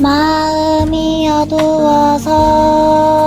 마음이 어두워서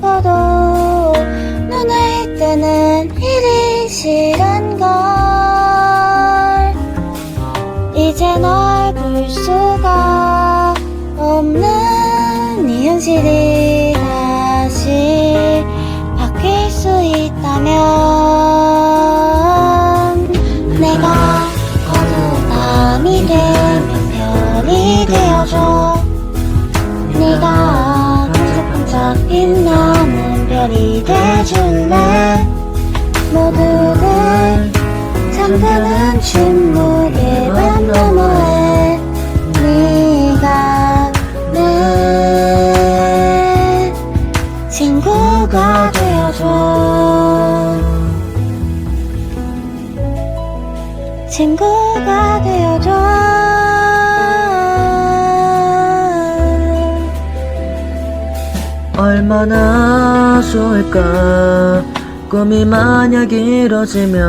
덮어도 눈을 뜨는 일이 싫은 걸. 이제 널 볼 수가 없는 이 현실이 다시 바뀔 수 있다면 내가 어두운 밤이 되면 별이 되어줘. 네가 반짝반짝 빛나는 별이 돼줄래? 모두들 잠드는 침묵의 밤 너머에 네가 내 친구가 되어줘. 친구가 되어줘 얼마나 좋을까. 꿈이 만약 이뤄지면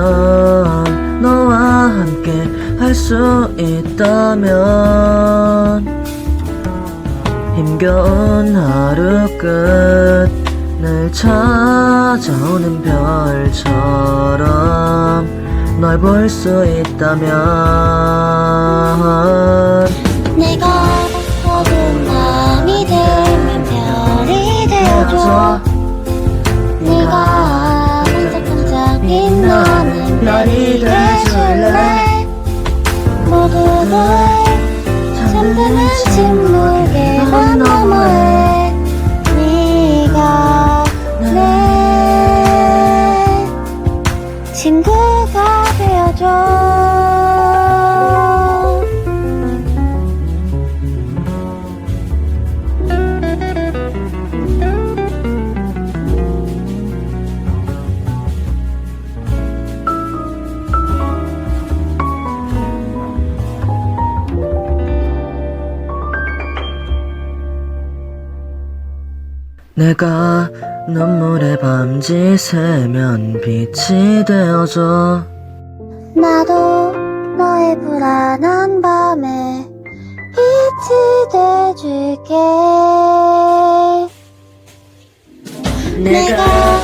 너와 함께 할 수 있다면 힘겨운 하루 끝 늘 찾아오는 별처럼 널 볼 수 있다면 별이 돼줄래? 모두들 잠드는 침묵의 내가 눈물에 밤지 새면 빛이 되어줘. 나도 너의 불안한 밤에 빛이 돼줄게. 내가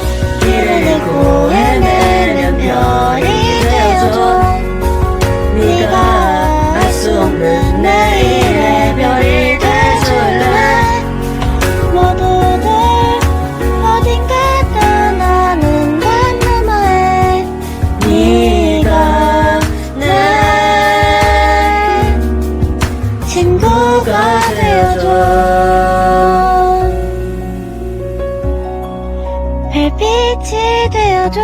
별빛이 되어줘